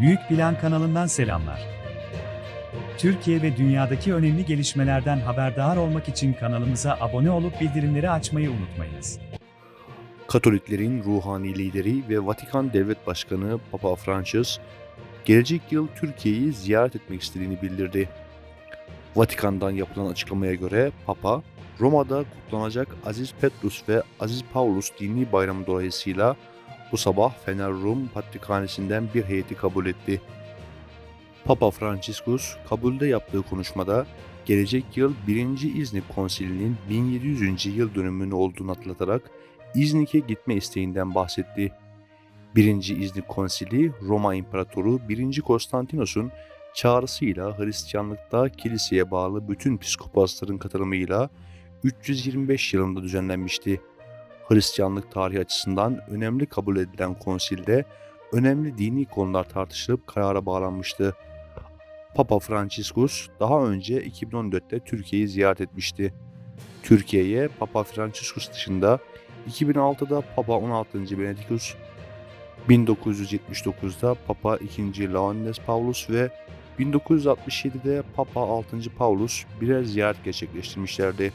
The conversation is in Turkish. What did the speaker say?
Büyük Plan kanalından selamlar. Türkiye ve dünyadaki önemli gelişmelerden haberdar olmak için kanalımıza abone olup bildirimleri açmayı unutmayınız. Katoliklerin ruhani lideri ve Vatikan Devlet Başkanı Papa Francis, gelecek yıl Türkiye'yi ziyaret etmek istediğini bildirdi. Vatikan'dan yapılan açıklamaya göre Papa, Roma'da kutlanacak Aziz Petrus ve Aziz Paulus dini bayramı dolayısıyla bu sabah Fener Rum Patrikhanesi'nden bir heyeti kabul etti. Papa Franciscus kabulde yaptığı konuşmada gelecek yıl 1. İznik Konsili'nin 1700. yıl dönümünü olduğunu hatırlatarak İznik'e gitme isteğinden bahsetti. 1. İznik Konsili Roma İmparatoru 1. Konstantinos'un çağrısıyla Hristiyanlıkta kiliseye bağlı bütün psikopasların katılımıyla 325 yılında düzenlenmişti. Hristiyanlık tarihi açısından önemli kabul edilen konsilde önemli dini konular tartışılıp karara bağlanmıştı. Papa Franciscus daha önce 2014'te Türkiye'yi ziyaret etmişti. Türkiye'ye Papa Franciscus dışında 2006'da Papa 16. Benedictus, 1979'da Papa 2. Leonis Paulus ve 1967'de Papa 6. Paulus birer ziyaret gerçekleştirmişlerdi.